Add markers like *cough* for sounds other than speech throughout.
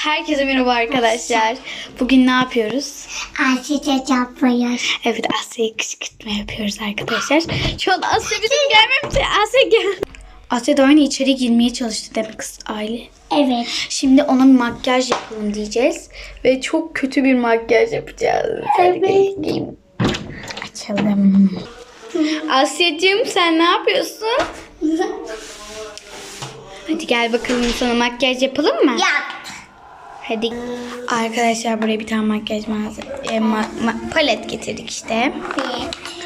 Herkese merhaba arkadaşlar. Bugün ne yapıyoruz? Ayşe yapıyor. Evet Asya'yı kışkırtma yapıyoruz arkadaşlar. Şu an Asya bizim gelmemize Asya gel. Asya da aynı içeri girmeye çalıştı demek kız aile. Evet. Şimdi ona makyaj yapalım diyeceğiz. Ve çok kötü bir makyaj yapacağız. Evet. Açalım. Asya'cığım sen ne yapıyorsun? *laughs* Hadi gel bakalım sana makyaj yapalım mı? Yap. Hadi. Arkadaşlar buraya bir tane makyaj malzeme, ma- ma- palet getirdik işte.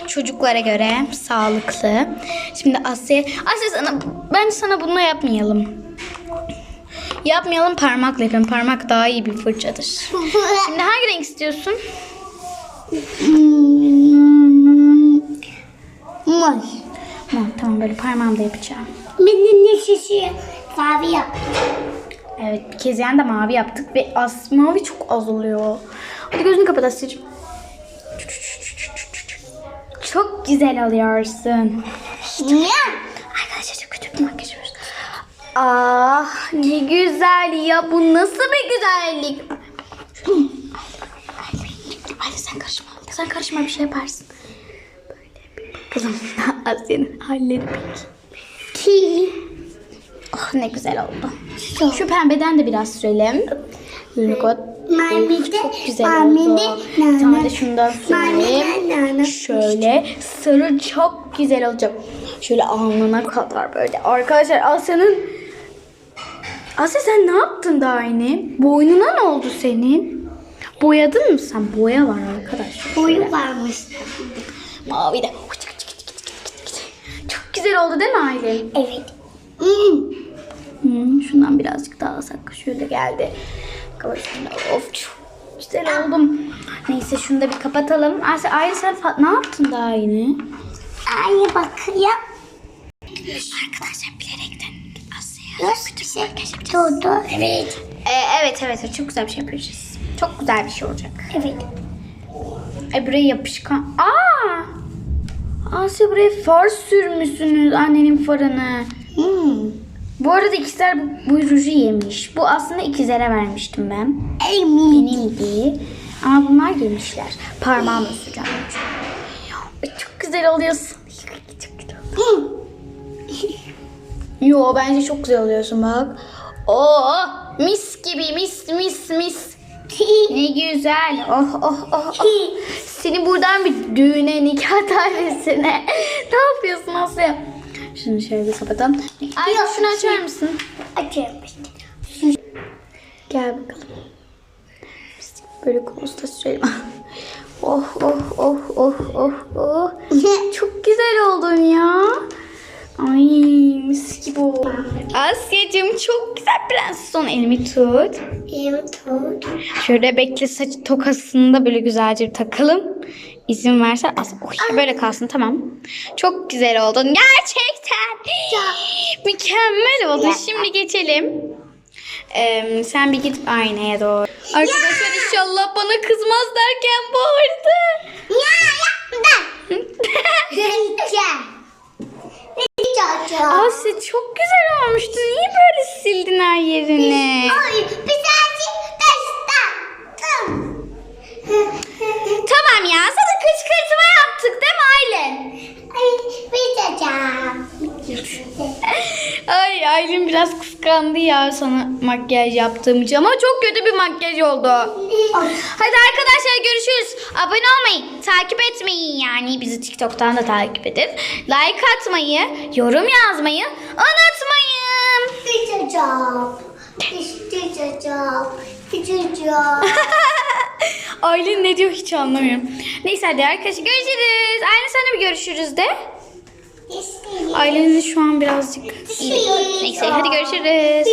Çocuklara göre sağlıklı. Şimdi Asya, Asya sana, bence sana bununla yapmayalım. Yapmayalım parmakla yapalım. Parmak daha iyi bir fırçadır. *laughs* Şimdi hangi renk istiyorsun? Mor. Tamam, tamam böyle parmağımda yapacağım. Benim ne şişi? Mavi yap. Evet bir kez yani de mavi yaptık ve az, mavi çok az oluyor. Hadi gözünü kapat Asya'cığım. Çok güzel alıyorsun. Niye? Arkadaşlar çok kötü bir makyaj yapıyoruz. Ah ne güzel ya. Bu nasıl bir güzellik. Hadi sen karışma. Sen karışma bir şey yaparsın. Böyle bir bakalım. *laughs* Asya'nın halleri peki. Ki. Oh ne güzel oldu. Şu pembeden de biraz sürelim. De. çok güzel oldu. Bir tane de şundan sürelim. Şöyle sarı çok güzel olacak. Şöyle alnına kadar böyle. Arkadaşlar Asya'nın Asya sen ne yaptın daha yeni? Boynuna ne oldu senin? Boyadın mı sen? Boya var arkadaşlar. Boyu varmış. Mavi de. Çok güzel oldu değil mi Aylin? Evet. Hmm. Şundan birazcık daha alsak. Şöyle geldi. Kafasında. Of çok güzel oldum. Neyse şunu da bir kapatalım. Asya Aylin sen ne yaptın daha yeni? Ay bak ya. Arkadaşlar bilerekten Asya'ya bir şey? Doğdu. Evet. Ee, evet evet çok güzel bir şey yapacağız. Çok güzel bir şey olacak. Evet. E buraya yapışkan. Aa! Asya buraya far sürmüşsünüz annenin farını. Hmm. Bu arada ikizler bu, ruju yemiş. Bu aslında ikizlere vermiştim ben. Benimdi. Ama bunlar yemişler. Parmağımla süreceğim. Çok güzel oluyorsun. Çok güzel. Yo bence çok güzel oluyorsun bak. Oo mis gibi mis mis mis. Ne güzel. Oh oh oh. oh. *laughs* Seni buradan bir düğüne nikah tarihine. ne yapıyorsun Asya? Şunu şöyle bir kapatalım. Ay Yok, şunu açar mısın? Açıyorum. Gel bakalım. Biz Böyle kulusta sürelim. *laughs* oh oh oh oh oh oh. *laughs* Çok güzel oldun ya. Ay mis gibi oldu. Asya'cığım çok güzel prenses olun. Elimi tut. Benim tut. Şöyle bekle saç tokasını da böyle güzelce takalım. İzin versen as Oy, böyle kalsın tamam. Çok güzel oldun gerçekten. Mükemmel oldu. Şimdi geçelim. Ee, sen bir git aynaya doğru. Arkadaşlar inşallah bana kızmaz derken bağırdı. Ya. Deneyeceğim. *laughs* Asya çok güzel olmuştu. Niye böyle sildin her yerini? Ay bir tanesi taştan. Tamam ya sana kışkırtma yaptık değil mi Aylin? Ay bir tanesi. Ay Aylin biraz kıskandı ya sana makyaj yaptığım için ama çok kötü bir makyaj oldu. Hadi arkadaşlar görüşürüz. Abone olmayı, takip etmeyi yani bizi TikTok'tan da takip edin. Like atmayı, yorum yazmayı unutmayın. Biteceğim. Biteceğim. Biteceğim. Aylin ne diyor hiç anlamıyorum. Neyse hadi arkadaşlar görüşürüz. Sen de bir görüşürüz de. Aylin'in şu an birazcık iyi. Neyse hadi görüşürüz.